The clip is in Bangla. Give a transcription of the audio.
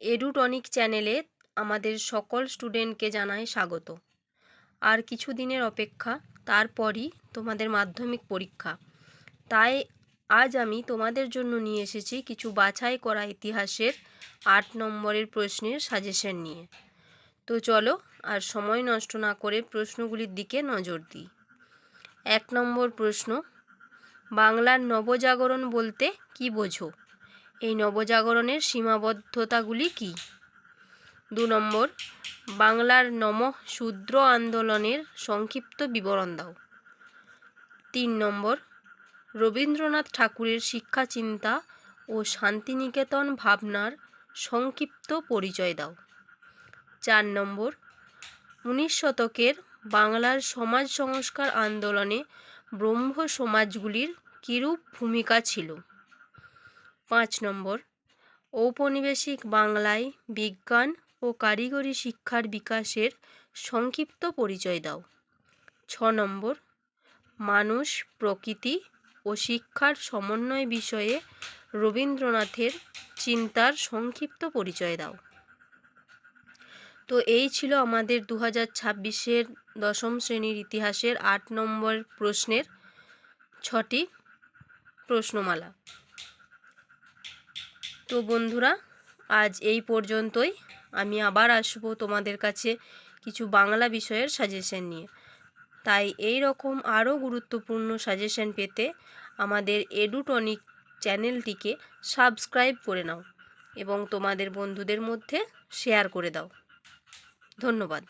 এডুটনিক চ্যানেলে আমাদের সকল স্টুডেন্টকে জানাই স্বাগত। আর কিছু দিনের অপেক্ষা, তারপরই তোমাদের মাধ্যমিক পরীক্ষা। তাই আজ আমি তোমাদের জন্য নিয়ে এসেছি কিছু বাছাই করা ইতিহাসের আট নম্বরের প্রশ্নের সাজেশন নিয়ে। তো চলো, আর সময় নষ্ট না করে প্রশ্নগুলির দিকে নজর দিই। এক নম্বর প্রশ্ন, বাংলার নবজাগরণ বলতে কি বোঝো? এই নবজাগরণের সীমাবদ্ধতাগুলি কি? দু নম্বর, বাংলার নম শূদ্র আন্দোলনের সংক্ষিপ্ত বিবরণ দাও। তিন নম্বর, রবীন্দ্রনাথ ঠাকুরের শিক্ষা চিন্তা ও শান্তিনিকেতন ভাবনার সংক্ষিপ্ত পরিচয় দাও। চার নম্বর, উনিশ শতকের বাংলার সমাজ সংস্কার আন্দোলনে ব্রহ্ম সমাজগুলির কিরূপ ভূমিকা ছিল? পাঁচ নম্বর। ঔপনিবেশিক বাংলায় বিজ্ঞান ও কারিগরি শিক্ষার বিকাশের সংক্ষিপ্ত পরিচয় দাও। ছ নম্বর। মানুষ, প্রকৃতি ও শিক্ষার সমন্বয় বিষয়ে রবীন্দ্রনাথের চিন্তার সংক্ষিপ্ত পরিচয় দাও। তো এই ছিল আমাদের দু হাজার ছাব্বিশের দশম শ্রেণির ইতিহাসের আট নম্বর প্রশ্নের ছটি প্রশ্নমালা। তো বন্ধুরা, আজ এই পর্যন্তই। আমি আবার আসব তোমাদের কাছে কিছু বাংলা বিষয়ের সাজেশন নিয়ে। তাই এই রকম আরও গুরুত্বপূর্ণ সাজেশন পেতে আমাদের এডুটনিক চ্যানেলটিকে সাবস্ক্রাইব করে নাও এবং তোমাদের বন্ধুদের মধ্যে শেয়ার করে দাও। ধন্যবাদ।